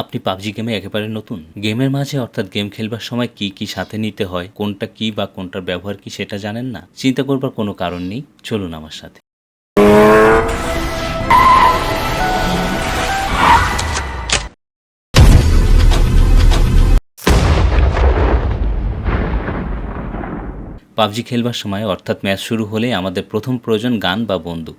আপনি পাবজি গেমে একেবারে নতুন। গেমের মাঝে অর্থাৎ গেম খেলবার সময় কি কি সাথে নিতে হয়, কোনটা কি বা কোনটার ব্যবহার কি সেটা জানেন না? চিন্তা করবার কোনো কারণ নেই, চলুন আমার সাথে। পাবজি খেলবার সময় অর্থাৎ ম্যাচ শুরু হলে আমাদের প্রথম প্রয়োজন গান বা বন্দুক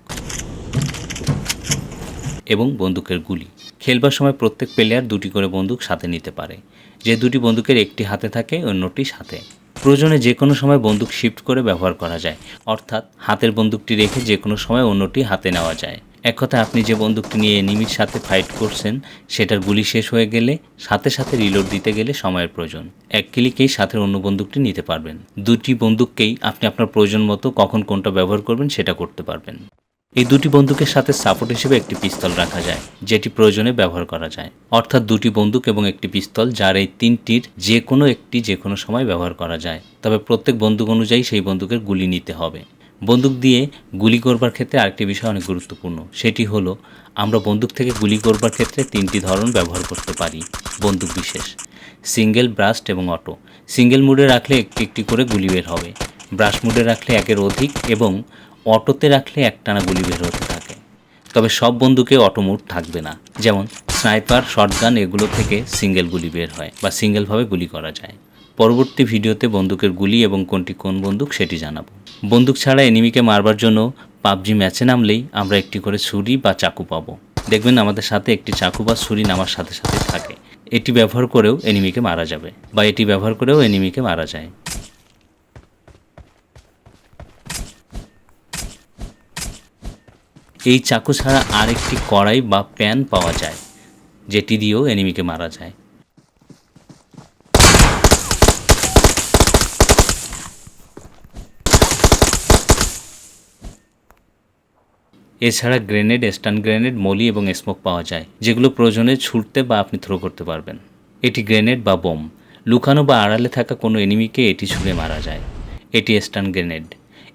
এবং বন্দুকের গুলি। খেলবার সময় প্রত্যেক প্লেয়ার দুটি করে বন্দুক সাথে নিতে পারে। যে দুটি বন্দুকের একটি হাতে থাকে, অন্যটি সাথে। প্রয়োজনে যে কোনো সময় বন্দুক শিফট করে ব্যবহার করা যায়। অর্থাৎ, হাতের বন্দুকটি রেখে যে কোনো সময় অন্যটি হাতে নেওয়া যায়। এক কথা আপনি যে বন্দুকটি নিয়ে এনিমির সাথে ফাইট করছেন, সেটার গুলি শেষ হয়ে গেলে, সাথে সাথে রিলোড দিতে গেলে সময়ের প্রয়োজন। এক ক্লিকেই সাথে অন্য বন্দুকটি নিতে পারবেন। দুটি বন্দুককেই আপনি আপনার প্রয়োজন মতো কখন কোনটা ব্যবহার করবেন, সেটা করতে পারবেন। এই দুটি বন্দুকের সাথে সাপোর্ট হিসেবে একটি পিস্তল রাখা যায়, যেটি প্রয়োজনে ব্যবহার করা যায়। অর্থাৎ দুটি বন্দুক এবং একটি পিস্তল যার এই তিনটির যে কোনো একটি যে কোনো সময় ব্যবহার করা যায়। তবে প্রত্যেক বন্দুক অনুযায়ী সেই বন্দুকের গুলি নিতে হবে। বন্দুক দিয়ে গুলি করবার ক্ষেত্রে আরেকটি বিষয় অনেক গুরুত্বপূর্ণ। সেটি হলো, আমরা বন্দুক থেকে গুলি করবার ক্ষেত্রে তিনটি ধরন ব্যবহার করতে পারি, বন্দুক বিশেষ। সিঙ্গেল ব্রাস্ট এবং অটো। সিঙ্গেল মুডে রাখলে একটি একটি করে গুলি বের হবে। ব্রাশ মুডে রাখলে একের অধিক এবং অটোতে রাখলে একটানা গুলি বের হতে থাকে। তবে সব বন্দুকে অটো মুড থাকবে না। যেমন স্নাইপার, শটগান এগুলো থেকে সিঙ্গেল গুলি বের হয় বা সিঙ্গেলভাবে গুলি করা যায়। পরবর্তী ভিডিওতে বন্দুকের গুলি এবং কোনটি কোন বন্দুক সেটি জানাব। বন্দুক ছাড়া এনিমিকে মারবার জন্য পাবজি ম্যাচে নামলেই আমরা একটি করে ছুরি বা চাকু পাবো। দেখবেন আমাদের সাথে একটি চাকু বা ছুরি নামার সাথে সাথে থাকে। এটি ব্যবহার করেও এনিমিকে মারা যাবে বা এটি ব্যবহার করেও এনিমিকে মারা যায়। এই চাকু ছাড়া আরেকটি কড়াই বা প্যান পাওয়া যায়, যেটি দিয়েও এনিমিকে মারা যায়। এছাড়া গ্রেনেড, স্টান গ্রেনেড, মলি এবং স্মোক পাওয়া যায়, যেগুলো প্রয়োজনে ছুটতে বা আপনি থ্রো করতে পারবেন। এটি গ্রেনেড বা বোম। লুকানো বা আড়ালে থাকা কোনো এনিমিকে এটি ছুঁড়ে মারা যায়। এটি স্টান গ্রেনেড।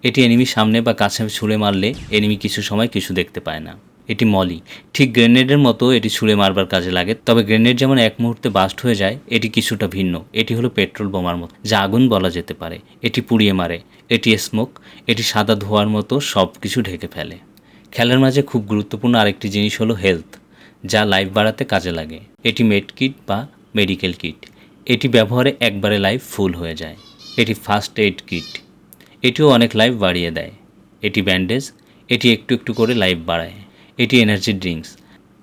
এটি এনিমির সামনে বা কাছে ছুঁড়ে মারলে এনিমি কিছু সময় কিছু দেখতে পায় না। এটি মলি। ঠিক গ্রেনেডের মতো এটি ছুঁড়ে মারবার কাজে লাগে, তবে গ্রেনেড যেমন এক মুহূর্তে বাস্ট হয়ে যায়, এটি কিছুটা ভিন্ন। এটি হলো পেট্রোল বোমার মতো, যা আগুন বলা যেতে পারে। এটি পুড়িয়ে মারে, এটি স্মোক এটি সাদা ধোয়ার মতো সব কিছু ঢেকে ফেলে। খেলার মাঝে খুব গুরুত্বপূর্ণ আরেকটি জিনিস হলো হেলথ যা লাইফ বাড়াতে কাজে লাগে। এটি মেড কিট বা মেডিকেল কিট এটি ব্যবহারে একবারে লাইফ ফুল হয়ে যায়। এটি ফার্স্ট এইড কিট এটিও অনেক লাইফ বাড়িয়ে দেয়। এটি ব্যান্ডেজ এটি একটু একটু করে লাইফ বাড়ায়। এটি এনার্জি ড্রিঙ্কস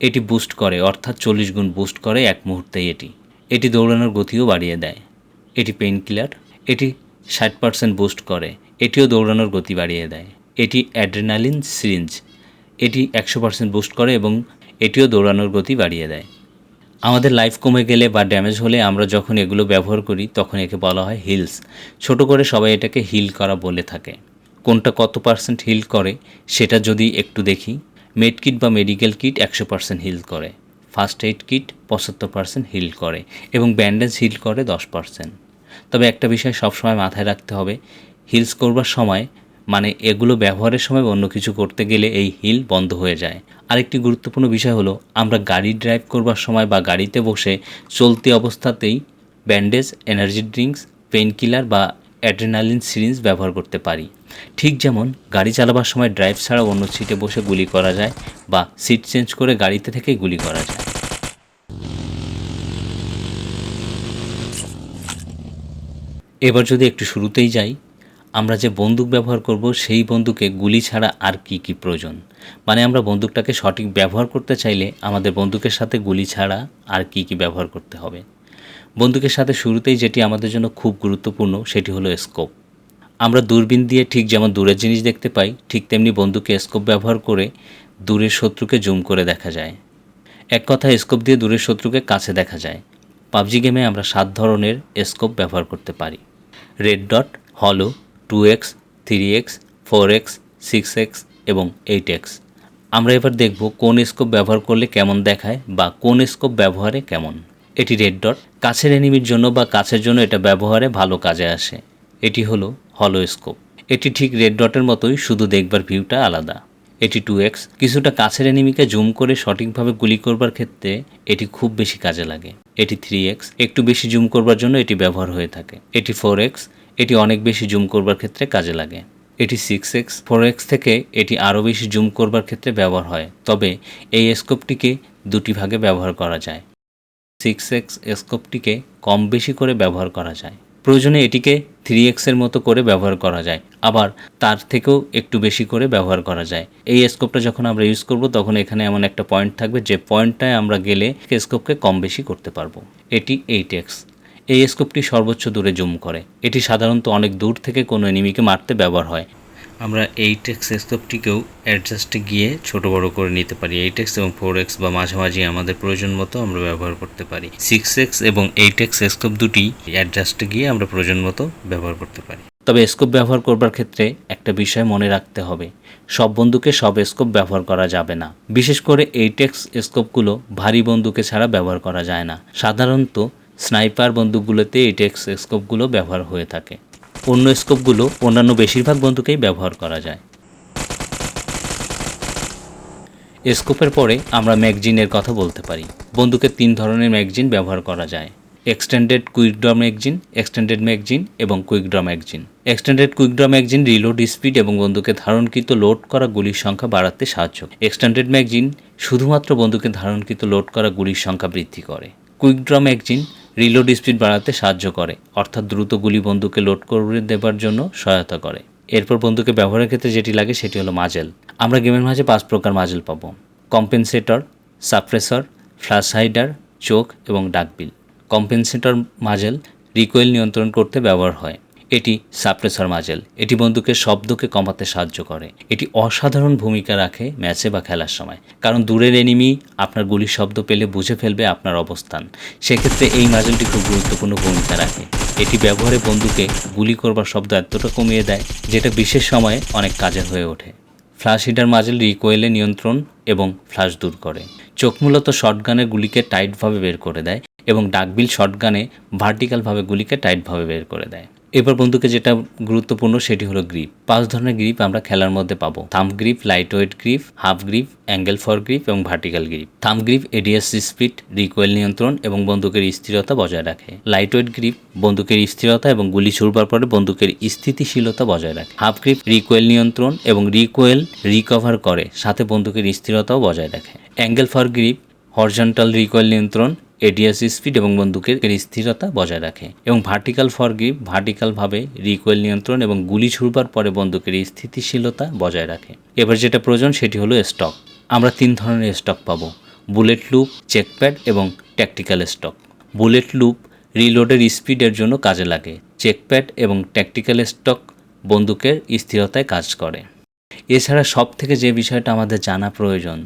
এটি বুস্ট করে, অর্থাৎ চল্লিশ গুণ বুস্ট করে এক মুহূর্তেই এটি। এটি দৌড়ানোর গতিও বাড়িয়ে দেয়। এটি পেইন কিলার এটি ষাট পার্সেন্ট বুস্ট করে, এটিও দৌড়ানোর গতি বাড়িয়ে দেয়। এটি অ্যাড্রেনালিন সিরিঞ্জ এটি একশো পার্সেন্ট বুস্ট করে এবং এটিও দৌড়ানোর গতি বাড়িয়ে দেয়। আমাদের লাইফ কমে গেলে বা ড্যামেজ হলে আমরা যখন এগুলো ব্যবহার করি, তখন একে বলা হয় হিলস ছোট করে সবাই এটাকে হিল করা বলে থাকে। কোনটা কত পার্সেন্ট হিল করে, সেটা যদি একটু দেখি মেড কিট বা মেডিকেল কিট একশো পার্সেন্ট হিল করে। ফার্স্ট এইড কিট পঁচাত্তর পার্সেন্ট হিল করে এবং ব্যান্ডেজ হিল করে দশ পার্সেন্ট তবে একটা বিষয় সবসময় মাথায় রাখতে হবে হিলস করবার সময় মানে এগুলো ব্যবহারের সময় অন্য কিছু করতে গেলে এই হিল বন্ধ হয়ে যায়। আরেকটি গুরুত্বপূর্ণ বিষয় হলো, আমরা গাড়ি ড্রাইভ করবার সময় বা গাড়িতে বসে চলতি অবস্থাতেই bandage, energy drinks pain killer বা অ্যাড্রেনালিন সিরিঞ্জ ব্যবহার করতে পারি। ঠিক যেমন, গাড়ি চালাবার সময় ড্রাইভ ছাড়া অন্য সিটে বসে গুলি করা যায় বা সিট চেঞ্জ করে গাড়িতে থেকেই গুলি করা যায়। এবার যদি একটু শুরুতেই যাই আমরা যে বন্দুক ব্যবহার করব, সেই বন্দুকে গুলি ছাড়া আর কি কি প্রয়োজন? মানে আমরা বন্দুকটাকে সঠিক ব্যবহার করতে চাইলে আমাদের বন্দুকের সাথে গুলি ছাড়া আর কি কি ব্যবহার করতে হবে? বন্দুকের সাথে শুরুতেই যেটি আমাদের জন্য খুব গুরুত্বপূর্ণ, সেটি হলো স্কোপ আমরা দূরবীন দিয়ে ঠিক যেমন দূরের জিনিস দেখতে পাই, ঠিক তেমনি বন্দুকে স্কোপ ব্যবহার করে দূরের শত্রুকে জুম করে দেখা যায়। এক কথা স্কোপ দিয়ে দূরের শত্রুকে কাছে দেখা যায়। পাবজি গেমে আমরা সাত ধরনের স্কোপ ব্যবহার করতে পারি। রেড ডট হলো two X three X four X six X এবং এইট এক্স আমরা এবার দেখব কোন স্কোপ ব্যবহার করলে কেমন দেখায় বা কোন স্কোপ ব্যবহারে কেমন। এটি রেড ডট কাছের এনিমির জন্য বা কাছের জন্য এটা ব্যবহারে ভালো কাজে আসে। এটি হলো হলো স্কোপ এটি ঠিক রেড ডটের মতোই, শুধু দেখবার ভিউটা আলাদা। এটি টু এক্স কিছুটা কাছের এনিমিকে জুম করে সঠিকভাবে গুলি করবার ক্ষেত্রে এটি খুব বেশি কাজে লাগে। এটি থ্রি এক্স একটু বেশি জুম করবার জন্য এটি ব্যবহার হয়ে থাকে। এটি ফোর এক্স এটি অনেক বেশি জুম করবার ক্ষেত্রে কাজে লাগে। এটি সিক্স এক্স ফোর এক্স থেকে এটি আরও বেশি জুম করবার ক্ষেত্রে ব্যবহার হয়, তবে এই স্কোপটিকে দুটি ভাগে ব্যবহার করা যায়। সিক্স এক্স স্কোপটিকে কম বেশি করে ব্যবহার করা যায়। প্রয়োজনে এটিকে থ্রি এক্সের মতো করে ব্যবহার করা যায়, আবার তার থেকেও একটু বেশি করে ব্যবহার করা যায়। এই স্কোপটা যখন আমরা ইউজ করব, তখন এখানে এমন একটা পয়েন্ট থাকবে, যে পয়েন্টটায় আমরা গেলে স্কোপকে কম বেশি করতে পারব। এটি এইট এক্স এই স্কোপটি সর্বোচ্চ দূরে জুম করে। এটি সাধারণত অনেক দূর থেকে কোনো এনিমিকে মারতে ব্যবহার হয়। আমরা এইট এক্স স্কোপটিকেও অ্যাডজাস্টে গিয়ে ছোট বড় করে নিতে পারি। এইট এক্স এবং ফোর এক্স বা মাঝামাঝি আমাদের প্রয়োজন মতো আমরা ব্যবহার করতে পারি। সিক্স এক্স এবং এইট এক্স স্কোপ দুটি অ্যাডজাস্টে গিয়ে আমরা প্রয়োজন মতো ব্যবহার করতে পারি। তবে স্কোপ ব্যবহার করবার ক্ষেত্রে একটা বিষয় মনে রাখতে হবে। সব বন্দুকে সব স্কোপ ব্যবহার করা যাবে না। বিশেষ করে এইট এক্স স্কোপগুলো ভারী বন্দুকে ছাড়া ব্যবহার করা যায় না। সাধারণত স্নাইপার বন্দুকগুলোতে এইট এক্স স্কোপগুলো ব্যবহার হয়ে থাকে। অন্য স্কোপগুলো অন্যান্য বেশিরভাগ বন্দুকেই ব্যবহার করা যায়। স্কোপের পরে আমরা ম্যাগজিনের কথা বলতে পারি। বন্দুকের তিন ধরনের ম্যাগজিন ব্যবহার করা যায়। Extended quick draw magazine, extended magazine এবং quick draw magazine. Extended quick draw magazine reload speed এবং বন্দুকে ধারণকৃত লোড করা গুলির সংখ্যা বাড়াতে সাহায্য। এক্সটেন্ডেড ম্যাগজিন শুধুমাত্র বন্দুকে ধারণকৃত লোড করা গুলির সংখ্যা বৃদ্ধি করে। Quick draw magazine reload speed বাড়াতে সাহায্য করে, অর্থাৎ দ্রুত গুলি বন্দুকে লোড করে দেবার জন্য সহায়তা করে। এরপর বন্দুকে ব্যবহারের ক্ষেত্রে যেটি লাগে সেটি হলো মাজেল। আমরা গেমের মাঝে পাঁচ প্রকার মাজেল পাবো। কম্পেনসেটর, সাপ্রেসর, ফ্ল্যাশ হাইডার, চোখ এবং ডাকবিল। কম্পেনসেটর, মাজেল, রিকোয়েল নিয়ন্ত্রণ করতে ব্যবহার হয়। এটি সাপ্রেসর মাজেল এটি বন্দুকের শব্দকে কমাতে সাহায্য করে। এটি অসাধারণ ভূমিকা রাখে ম্যাচে বা খেলার সময়। কারণ দূরের এনিমি আপনার গুলির শব্দ পেলে বুঝে ফেলবে আপনার অবস্থান। সেক্ষেত্রে এই মাজেলটি খুব গুরুত্বপূর্ণ ভূমিকা রাখে। এটি ব্যবহারে বন্দুকে গুলি করবার শব্দ এতটা কমিয়ে দেয়, যেটা বিশেষ সময়ে অনেক কাজের হয়ে ওঠে। ফ্লাশ হিটার মাজেল রিকোয়েলে নিয়ন্ত্রণ এবং ফ্লাশ দূর করে। চোখ মূলত শটগানের গুলিকে টাইটভাবে বের করে দেয় এবং ডাকবিল শটগানে ভার্টিক্যালভাবে গুলিকে টাইটভাবে বের করে দেয়। এবার বন্ধুকে যেটা গুরুত্বপূর্ণ সেটি হলো গ্রিপ। পাঁচ ধরনের গ্রিপ আমরা খেলার মধ্যে পাবো। Thumb grip light weight grip half grip angle fore grip এবং vertical grip thumb grip ADS speed recoil নিয়ন্ত্রণ এবং বন্দুকের স্থিরতা বজায় রাখে। লাইট ওয়েট গ্রিপ বন্দুকের স্থিরতা এবং গুলি ছুড়বার পরে বন্দুকের স্থিতিশীলতা বজায় রাখে। হাফ গ্রিপ রিকোয়েল নিয়ন্ত্রণ এবং রিকোয়েল রিকভার করে, সাথে বন্দুকের স্থিরতাও বজায় রাখে। Angle for grip horizontal recoil নিয়ন্ত্রণ এডিএস স্পিড এবং বন্দুকের স্থিরতা বজায় রাখে এবং ভার্টিক্যাল ফর গ্রিপ ভার্টিক্যালভাবে রিকোয়েল নিয়ন্ত্রণ এবং গুলি ছুড়বার পরে বন্দুকের স্থিতিশীলতা বজায় রাখে। এবার যেটা প্রয়োজন সেটি হলো স্টক আমরা তিন ধরনের স্টক পাবো। বুলেট লুপ চেকপ্যাড এবং ট্যাকটিক্যাল স্টক বুলেট লুপ রিলোডের স্পিডের জন্য কাজে লাগে। চেকপ্যাড এবং ট্যাকটিক্যাল স্টক বন্দুকের স্থিরতায় কাজ করে। এছাড়া সব থেকে যে বিষয়টা আমাদের জানা প্রয়োজন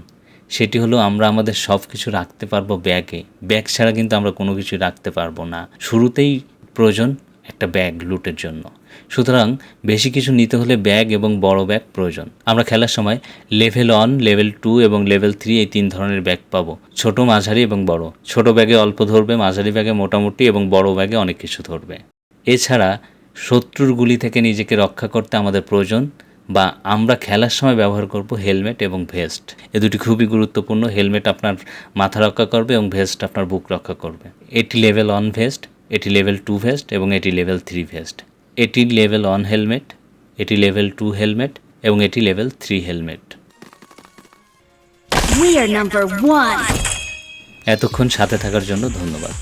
সেটি হলো আমরা আমাদের সব কিছু রাখতে পারব ব্যাগে। ব্যাগ ছাড়া কিন্তু আমরা কোনো কিছু রাখতে পারব না। শুরুতেই প্রয়োজন একটা ব্যাগ লুটের জন্য। সুতরাং বেশি কিছু নিতে হলে ব্যাগ এবং বড় ব্যাগ প্রয়োজন। আমরা খেলার সময় লেভেল ওয়ান লেভেল টু এবং লেভেল থ্রি এই তিন ধরনের ব্যাগ পাবো। ছোট, মাঝারি এবং বড়। ছোট ব্যাগে অল্প ধরবে, মাঝারি ব্যাগে মোটামুটি এবং বড় ব্যাগে অনেক কিছু ধরবে। এছাড়া শত্রুর গুলি থেকে নিজেকে রক্ষা করতে আমাদের প্রয়োজন। বা আমরা খেলার সময় ব্যবহার করব হেলমেট এবং ভেস্ট। এ দুটি খুবই গুরুত্বপূর্ণ। হেলমেট আপনার মাথা রক্ষা করবে এবং ভেস্ট আপনার বুক রক্ষা করবে। এটি লেভেল ওয়ান ভেস্ট এটি লেভেল টু ভেস্ট এবং এটি লেভেল থ্রি ভেস্ট এটি লেভেল ওয়ান হেলমেট এটি লেভেল টু হেলমেট এবং এটি লেভেল থ্রি হেলমেট. এতক্ষণ সাথে থাকার জন্য ধন্যবাদ।